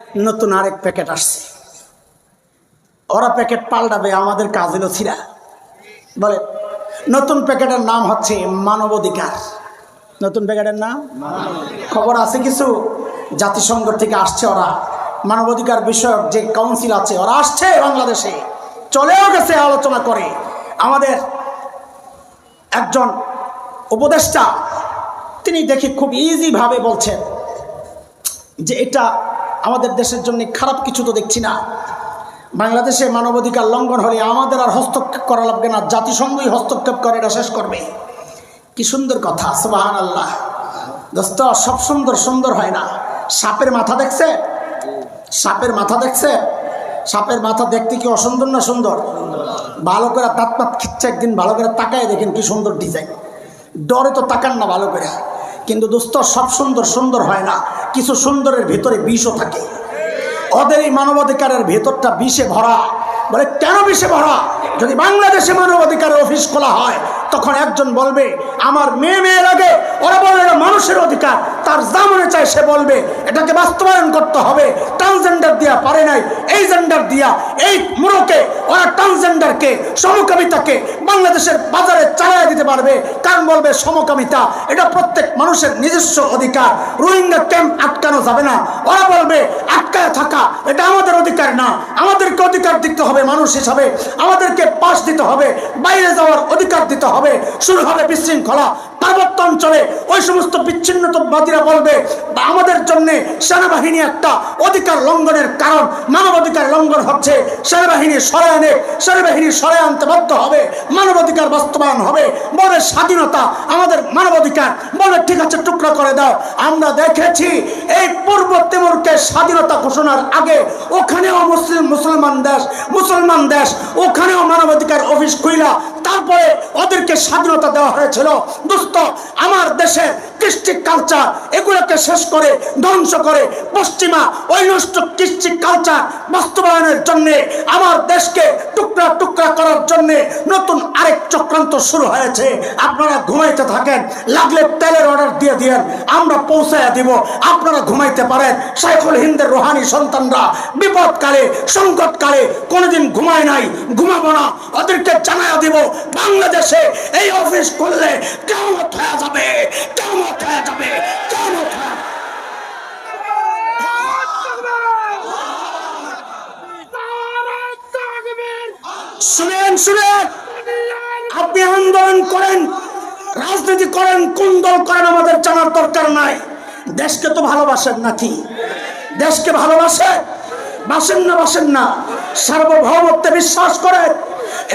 নতুন আরেক প্যাকেট আসছে। ওরা প্যাকেট পাল্টাবে, আমাদের কাজ হলো ছিরা বলে, নতুন প্যাকেটের নাম হচ্ছে মানবাধিকার। নতুন প্যাকেটের নাম? খবর আছে কিছু? জাতিসংঘ থেকে আসছে ওরা। মানবাধিকার বিষয়ক যে কাউন্সিল আছে, ওরা আসছে বাংলাদেশে। চলেও গেছে আলোচনা করে। আমাদের একজন উপদেষ্টা, তিনি দেখি খুব ইজিভাবে বলছেন যে এটা আমাদের দেশের জন্য খারাপ কিছু তো দেখছি না। বাংলাদেশে মানবাধিকার লঙ্ঘন হলে আমাদের আর হস্তক্ষেপ করা লাগবে না। জাতিসংঘই হস্তক্ষেপ করে, এটা শেষ করবে। কি সুন্দর কথা সুবাহান আল্লাহ দোস্ত, সব সুন্দর সুন্দর হয় না। সাপের মাথা দেখছে? সাপের মাথা দেখছে? সাপের মাথা দেখতে কি অসুন্দর না সুন্দর? ভালো করে দাঁত পাত খিচ্ছে একদিন, ভালো করে তাকায় দেখেন কি সুন্দর ডিজাইন। ডরে তো তাকান না ভালো করে। কিন্তু দোস্ত, সব সুন্দর সুন্দর হয় না। কিছু সুন্দরের ভেতরে বিষও থাকে। ওদের এই মানবাধিকারের ভেতরটা বিষে ভরা। বলে, কেন বিষে ভরা? যদি বাংলাদেশে মানবাধিকারের অফিস খোলা হয়, তখন একজন বলবে, আমার মেয়ে মেয়ের আগে ওরা বলে মানুষের অধিকার, তার যা মনে চায় সে বলবে। এটাকে বাস্তবায়ন করতে হবে। ট্রান্সজেন্ডার দিয়া পারে নাই, এই জেন্ডার দিয়া, এই মুরোকে ওরা ট্রান্সজেন্ডারকে সমকামিতাকে বাংলাদেশের বাজারে চালায় দিতে পারবে। কারণ বলবে সমকামিতা, এটা প্রত্যেক মানুষের নিজস্ব অধিকার। রোহিঙ্গা ক্যাম্প আটকানো যাবে না। ওরা বলবে, আটকায় থাকা, এটা আমাদের অধিকার না। আমাদেরকে অধিকার দিতে হবে, মানুষ হিসাবে। আমাদেরকে পাশ দিতে হবে, বাইরে যাওয়ার অধিকার দিতে হবে শুরু হবে বিশৃঙ্খলা, পার্বত্য অঞ্চলে ওই সমস্ত বিচ্ছিন্নতাবাদীরা বলবে, আমাদের জন্য সেনাবাহিনী একটা অধিকার লঙ্ঘনের কারণ, মানবাধিকার লঙ্ঘন হচ্ছে। সেনাবাহিনী সরে আনে, সেনাবাহিনী সরে আনতে বাধ্য হবে। মানবাধিকার বাস্তবায়ন হবে। বলে স্বাধীনতা আমাদের মানবাধিকার। বলে ঠিক আছে টুকরা করে দাও। আমরা দেখেছি এই পূর্ব তিমুরকে স্বাধীনতা ঘোষণার আগে ওখানেও মুসলিম, মুসলমান দেশ মুসলমান দেশ, ওখানেও মানবাধিকার অফিস খুইলা, তারপরে ওদেরকে স্বাধীনতা দেওয়া হয়েছিল। দোস্ত, আমার দেশে কৃষ্টি কালচার এগুলোকে শেষ করে, ধ্বংস করে, পশ্চিমা ওই নষ্ট কৃষ্টি কালচার বাস্তবায়নের জন্যে, আমার দেশকে টুকরা টুকরা করার জন্যে নতুন চক্রান্ত শুরু হয়েছে। আপনারা ঘুমাইতে থাকেন লাগলে তেলের অর্ডার দিয়ে দিয়েন আমরা পৌঁছায় দিব। আপনারা ঘুমাইতে পারেন। শাইখুল হিন্দের রোহানি সন্তানরা বিপদকালে সংকটকালে কোনোদিন ঘুমায় নাই ঘুমাবো না। ওদেরকে জানায়া দিব বাংলাদেশে এই অফিস করলে কেমন হয়ে যাবে কেমন হয়ে যাবে কেমন শুনেন শুনেন। আপনি আন্দোলন করেন, রাজনীতি করেন, কোন দল করেন আমাদের জানার দরকার নাই। দেশকে তো ভালোবাসেন নাকি? দেশকে ভালোবাসে? বাসেন না বাসেন না। সার্বভৌমত্বে বিশ্বাস করে,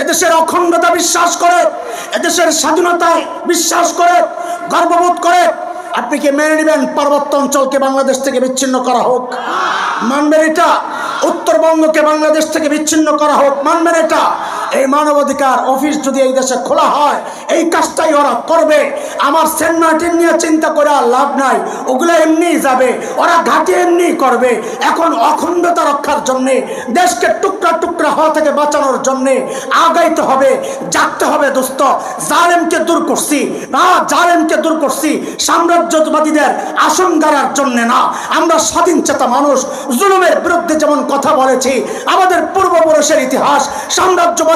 এদেশের অখণ্ডতা বিশ্বাস করে, এদেশের স্বাধীনতায় বিশ্বাস করে, গর্ববোধ করে। আপনি কি মেনে নেবেন পার্বত্য অঞ্চলকে বাংলাদেশ থেকে বিচ্ছিন্ন করা হোক? মানবেন এটা? উত্তরবঙ্গকে বাংলাদেশ থেকে বিচ্ছিন্ন করা হোক? মানবেন এটা? মানবাধিকার অফিস যদি এই দেশে খোলা হয়, এই কাজটাই ওরা করবে। আমার সেন্ট মার্টিন নিয়ে চিন্তা করে লাভ নাই। ওগুলো এমনিই যাবে। ওরা ঘাটি এমনি করবে। এখন অখণ্ডতা রক্ষার জন্যে, দেশকে টুকরা টুকরা হওয়া থেকে বাঁচানোর জন্যে আগাইতে হবে, জাগতে হবে দোস্ত জালেমকে দূর করছি। না জালেমকে দূর করছি সাম্রাজ্যবাদীদের আসন গাড়ার জন্য না। আমরা স্বাধীন চেতা মানুষ। জুলুমের বিরুদ্ধে যেমন কথা বলেছি, আমাদের পূর্বপুরুষের ইতিহাস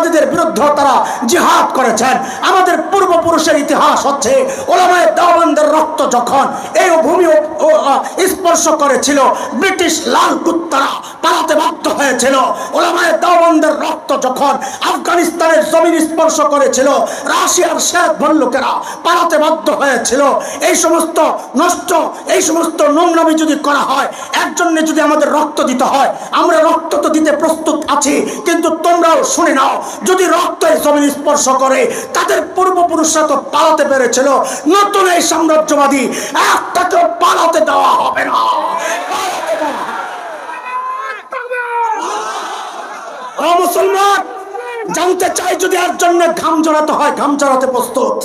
সাম্রাজ্যবাদীদের বিরুদ্ধে তারা জিহাদ করেছেন। আমাদের পূর্বপুরুষের ইতিহাস হচ্ছে, ওলামায় দেওয়ানদের রক্ত যখন এই ভূমি স্পর্শ করেছিল, ব্রিটিশ লাল কুত্তারা পালাতে বাধ্য হয়েছিল। ওলামায় দেওয়ানদের রক্ত যখন আফগানিস্তানের জমিন স্পর্শ করেছিল, রাশিয়ার শেখ ভল্লুকেরা পালাতে বাধ্য হয়েছিল। এই সমস্ত নষ্ট, এই সমস্ত নোংরামি যদি করা হয় একজনে যদি আমাদের রক্ত দিতে হয়, আমরা রক্ত তো দিতে প্রস্তুত আছি, কিন্তু তোমরাও শুনে নাও যদি রক্ত এই জমিন স্পর্শ করে, তাদের পূর্বপুরুষরা তো পালাতে পেরেছিল। নতুন এই সাম্রাজ্যবাদী একটাকেও পালাতে দেওয়া হবে না। মুসলমান, জানতে চাই যদি ঘাম ঝরাতে হয়, ঘাম ঝরাতে প্রস্তুত।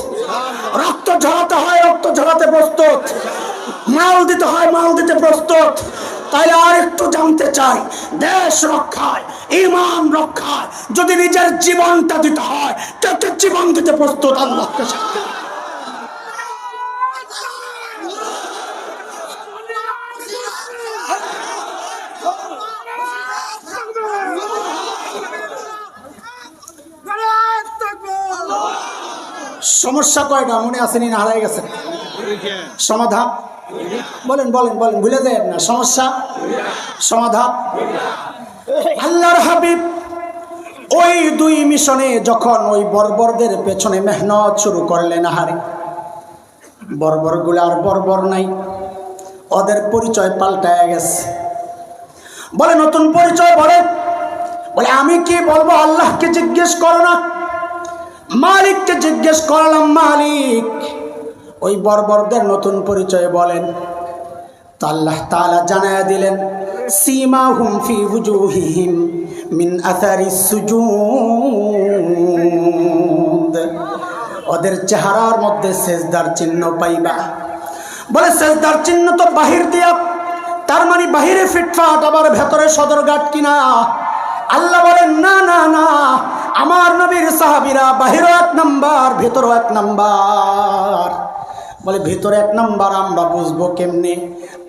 রক্ত ঝরাতে হয়, রক্ত ঝরাতে প্রস্তুত। মাল দিতে হয়, মাল দিতে প্রস্তুত। তাই আর একটু জানতে চাই। দেশ রক্ষায়, ইমান রক্ষায়, যদি নিজের জীবনটা দিতে হয় তাকে জীবন দিতে প্রস্তুত আল্লাহকে সমস্যা কয়টা? মনে আসেনি না, হারাই গেছে। সমাধান? বলেন বলেন বলেন, ভুলে যায় না সমস্যা? সমাধান? আল্লাহর হাবিব ওই দুই মিশনে যখন ওই বর্বরদের পেছনে মেহনত শুরু করলেন, আহারে। বর্বরগুলো আর বর্বর নাই। ওদের পরিচয় পাল্টায় গেছে। বলে, নতুন পরিচয় বলে। বলে, আমি কি বলব? আল্লাহকে জিজ্ঞেস করো না। মালিককে জিজ্ঞেস করলাম, মালিক, ওই বর্বরদের নতুন পরিচয় বলেন। তো আল্লাহ তাআলা জানায়া দিলেন সীমা হুম ফি হুজুহিহিম মিন আথারি সুজুদ। ওদের চেহারার মধ্যে সেজদার চিহ্ন পাইবা। বলে, সেজদার চিহ্ন তো বাহির দিয়া, তার মানে বাহিরে ফিটফাট, আবার ভেতরে সদরঘাট কিনা আল্লাহ বলেন, না না না, আমার নবীর সাহাবিরা বাহিরও এক নাম্বার, ভেতরও এক নাম্বার। বলে ভেতরে এক নাম্বার আমরা বুঝবো কেমনে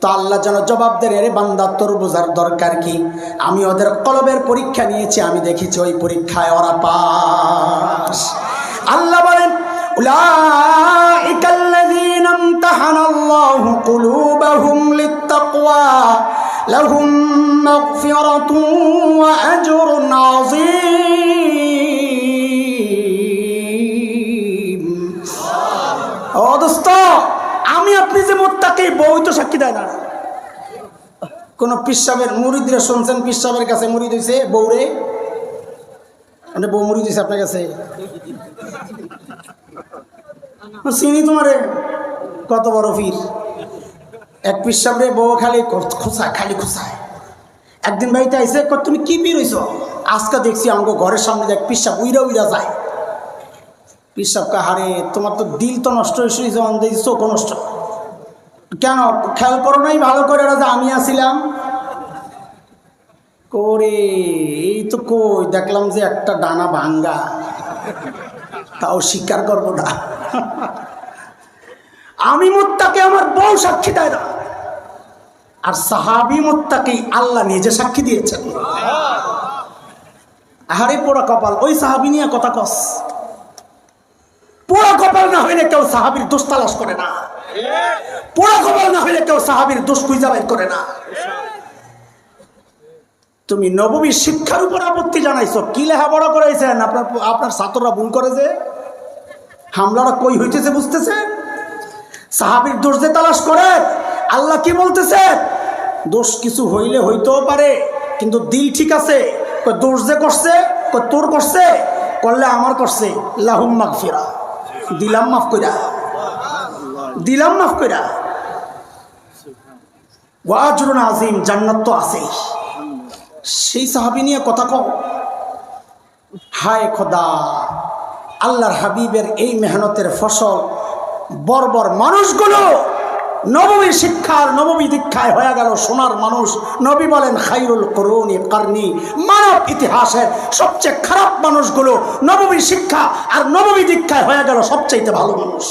তো আল্লাহ যেন জবাব দেন রে বান্দা তোর বোঝার দরকার কি আমি ওদের কলবের পরীক্ষা নিয়েছি আমি দেখেছি ওই পরীক্ষায় ওরা পাস আল্লাহ বলেন أولئك الذين امتحن الله قلوبهم للتقوى لهم مغفرة وأجر عظيم আপনি যে মোত্তাকে বই তো সাক্ষী দেয় না। কোন পিসাবের মুরিদরা শুনছেন? পিসাবের কাছে মুড়ি দিয়েছে বউরে মানে বউ মুড়ি দিয়েছে আপনার কাছে? চিনি তোমারে। কত বড় ফির এক পিসাবরে বউ খালি খোঁচায় খালি খোঁচায়। একদিন বাড়িতে আইসে তুমি কি পীর হইছ? আজকে দেখছি আমাকে ঘরের সামনে দেখ পিসাব উইরা উইরা যায়। পিসাব কাহারে তোমার তো দিল তো নষ্ট হয়েছে অন্ধের চোখ নষ্ট কেন? খেয়াল করো নাই, ভালো করে ওরা যে আমি আসিলাম করে, এই তো কই, দেখলাম যে একটা ডানা ভাঙ্গা। তাও স্বীকার করব না। আমি মুত্তাকে আমার বউ সাক্ষী দেয় না। আর সাহাবি মুত্তাকে আল্লাহ নিজে সাক্ষী দিয়েছেন। আহারে পোড়া কপাল, ওই সাহাবি নিয়ে কথা কস। পোড়া কপাল না হইলে কেউ সাহাবির দোষ করে না। পোড়া কপাল না হইলে কেউ সাহাবির দোষ খুঁজা বের করে না। তুমি নবমীর শিক্ষার উপর আপত্তি জানাইছো, কি লেখাপড়া করাইছেন আপনার আপনার ছাত্ররা ভুল করেছে হামলাটা কই হইতেছে বুঝতেছে? সাহাবির দোষ যে তালাশ করে, আল্লাহ কি বলতেছে? দোষ কিছু হইলে হইতেও পারে, কিন্তু দিল ঠিক আছে। দোষ যে করছে তোর করছে, করলে আমার করছে। লাহুম মাগ ফিরা দিলাম মাফ কইরা। দিলাম মাফ কইরা। ওয়াজরুন আজিম জান্নাত তো আছেই। সেই সাহাবি নিয়ে কথা কও। হায় খোদা, আল্লাহর হাবিবের এই মেহনতের ফসল বর্বর মানুষগুলো নবমী শিক্ষার নবমী দীক্ষায় হয়ে গেল সোনার মানুষ। নবী বলেন, খাইরুল করুনি কারনি। মানব ইতিহাসের সবচেয়ে খারাপ মানুষগুলো নবমী শিক্ষা আর নবমী দীক্ষায় হয়ে গেল সবচাইতে ভালো মানুষ।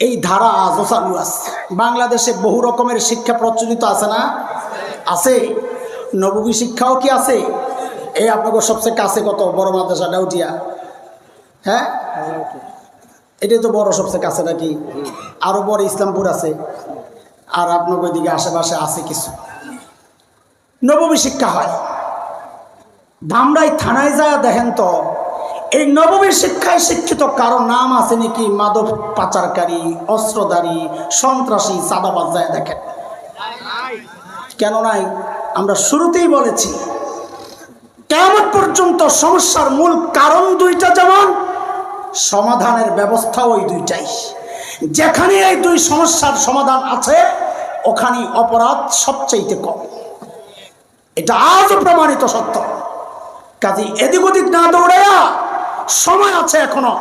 এই ধারা আজও চালু আছে। বাংলাদেশে বহু রকমের শিক্ষা প্রচলিত আছে না? আছে। নবমী শিক্ষাও কি আছে? এই আপনাকে সবচেয়ে কাছে কত? বড় মাদ্রাসা, ডাউটিয়া। হ্যাঁ? এটাই তো বড় সবচেয়ে কাছে নাকি? আরও বড় ইসলামপুর আছে। আর আপনার ওইদিকে আশেপাশে আছে কিছু। নবমী শিক্ষা হয়। ধামরাই থানায় যায় দেখেন তো এই নবমী শিক্ষায় শিক্ষিত কারও নাম আছে নাকি? মাদক পাচারকারী, অস্ত্রধারী, সন্ত্রাসী, চাঁদাবাজ যায় দেখেন। কেন নাই? আমরা শুরুতেই বলেছি কেমন পর্যন্ত সমস্যার মূল কারণ দুইটা যেমন, সমাধানের ব্যবস্থা ওই দুইটাই। যেখানে এই দুই সমস্যার সমাধান আছে ওখানে অপরাধ সবচাইতে কম। এটা আজও প্রমাণিত সত্য। কাজে এদিক ওদিক না দৌড়াইয়া সময় আছে এখনও।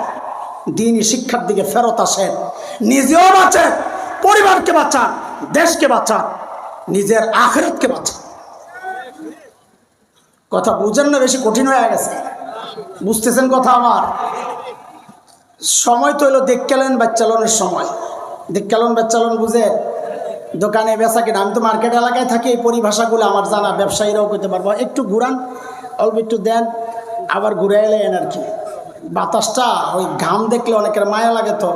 দিনই শিক্ষার দিকে ফেরত আসেন নিজেও বাঁচেন পরিবারকে বাঁচান, দেশকে বাঁচান, নিজের আখেরতকে বাঁচান। কথা বুঝেন না, বেশি কঠিন হয়ে গেছে। বুঝতেছেন কথা আমার? সময় তো হলো দেখকেলেন বাচ্চালনের সময়। দেখকেলন বাচ্চালন বুঝে? দোকানে বেচা কিনা, আমি তো মার্কেট এলাকায় থাকি, এই পরিভাষাগুলো আমার জানা, ব্যবসায়ীরাও করতে পারব। একটু ঘুরান, অল্প একটু দেন, আবার ঘুরে এলেন আর কি। বাতাসটা ওই ঘাম দেখলে অনেকের মায়া লাগে তো।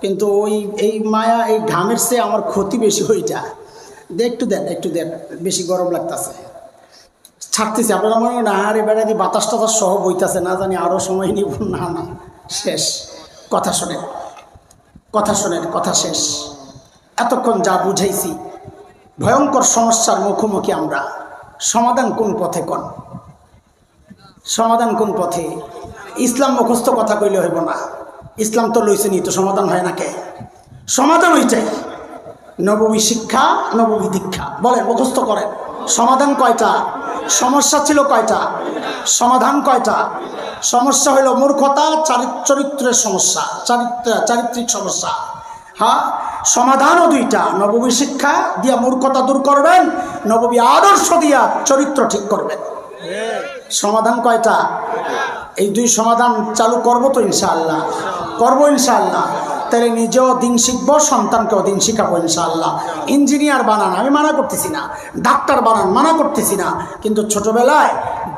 কিন্তু ওই, এই মায়া, এই ঘামের চেয়ে আমার ক্ষতি বেশি ওইটা। একটু দেন একটু দেন, বেশি গরম লাগতেছে। ছাড়তেছি, আপনারা মনে না আরে বেড়া দিয়ে বাতাসটা তো সহ বইতেছে, না জানি আরও সময় নিব। না না, শেষ। কথা শোনেন কথা শোনেন, কথা শেষ। এতক্ষণ যা বুঝাইছি, ভয়ঙ্কর সমস্যার মুখোমুখি আমরা। সমাধান কোন পথে কোন? সমাধান কোন পথে? ইসলাম মুখস্থ কথা কইলে হইব না। ইসলাম তো লইছে নি, তো সমাধান হয় না কে? সমাধান হইছে। নবমী শিক্ষা নবমী দীক্ষা। বলেন, মুখস্থ করেন। সমাধান কয়টা? সমস্যা ছিল কয়টা? সমাধান কয়টা? সমস্যা হইল মূর্খতা চারিত- চরিত্রের সমস্যা, চারিত্র চারিত্রিক সমস্যা। হ্যাঁ? সমাধানও দুইটা। নবমী শিক্ষা দিয়া মূর্খতা দূর করবেন নবমী আদর্শ দিয়া চরিত্র ঠিক করবেন। সমাধান কয়টা? এই দুই সমাধান চালু করব তো ইনশাআল্লাহ। করব ইনশাআল্লাহ। তাহলে নিজেও দিন শিখব, সন্তানকেও দিন শিখাবো ইনশাআল্লাহ। ইঞ্জিনিয়ার বানান, আমি মানা করতেছি না। ডাক্তার বানান, মানা করতেছি না। কিন্তু ছোটবেলায়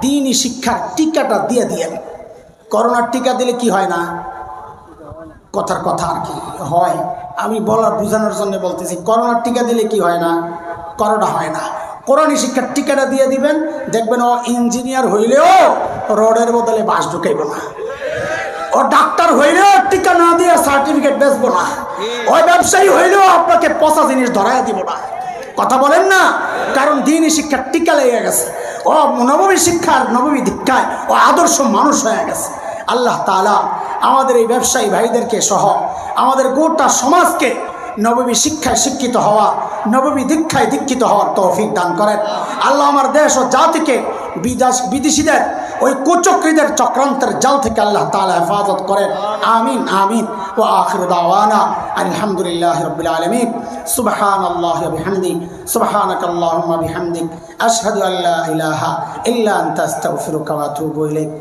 দিনই শিক্ষার টিকাটা দিয়ে দিয়েন। করোনার টিকা দিলে কি হয় না? কথার কথা আর কি হয়। আমি বলার বোঝানোর জন্য বলতেছি, করোনার টিকা দিলে কি হয় না? করোনা হয় না। কোরআনী শিক্ষার টিকাটা দিয়ে দিবেন, দেখবেন ও ইঞ্জিনিয়ার হইলেও রোডের বদলে বাস ঢুকাইব না। ও ডাক্তার হইলেও টিকা না দিয়ে সার্টিফিকেট বেচবো না। ওই ব্যবসায়ী হইলেও আপনাকে পচা জিনিস ধরাই দিব না। কথা বলেন না, কারণ দিনই শিক্ষার টিকা লেগে গেছে। ও নবমী শিক্ষার নবমী দীক্ষায় ও আদর্শ মানুষ হয়ে গেছে। আল্লাহ তাআলা আমাদের এই ব্যবসায়ী ভাইদেরকে সহ আমাদের গোটা সমাজকে নবমী শিক্ষায় শিক্ষিত হওয়া নবমী দীক্ষায় দীক্ষিত হওয়ার তৌফিক দান করেন। আল্লাহ আমার দেশ ও জাতিকে বিদেশ, বিদেশিদের, ওই কুচক্রীদের চক্রান্তের জাল থেকে আল্লাহ তাআলা হেফাজত করেন। আমিন আমিন। ও আখির দাওয়ানা আলহামদুলিল্লাহ রবিল আলমিন। সুবহান আল্লাহ বিহামদি সুবহানাক আল্লাহুম্মা বিহামদিক। আশহাদু আল্লা ইলাহা ইল্লা আনতা